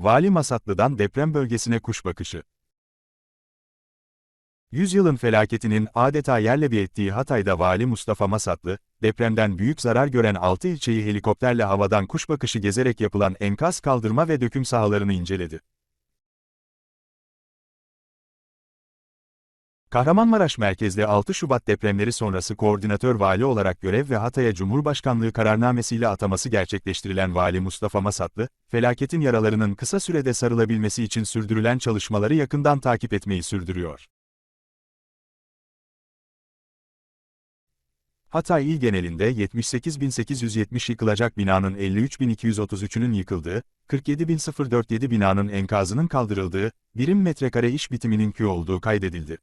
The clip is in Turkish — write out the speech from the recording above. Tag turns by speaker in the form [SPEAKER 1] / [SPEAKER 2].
[SPEAKER 1] Vali Masatlı'dan deprem bölgesine kuş bakışı. Yüzyılın felaketinin adeta yerle bir ettiği Hatay'da Vali Mustafa Masatlı, depremden büyük zarar gören 6 ilçeyi helikopterle havadan kuş bakışı gezerek yapılan enkaz kaldırma ve döküm sahalarını inceledi. Kahramanmaraş merkezli 6 Şubat depremleri sonrası koordinatör vali olarak görev ve Hatay'a Cumhurbaşkanlığı kararnamesiyle ataması gerçekleştirilen Vali Mustafa Masatlı, felaketin yaralarının kısa sürede sarılabilmesi için sürdürülen çalışmaları yakından takip etmeyi sürdürüyor. Hatay il genelinde 78.870 yıkılacak binanın 53.233'ünün yıkıldığı, 47.047 binanın enkazının kaldırıldığı, birim metrekare iş bitiminin kü olduğu kaydedildi.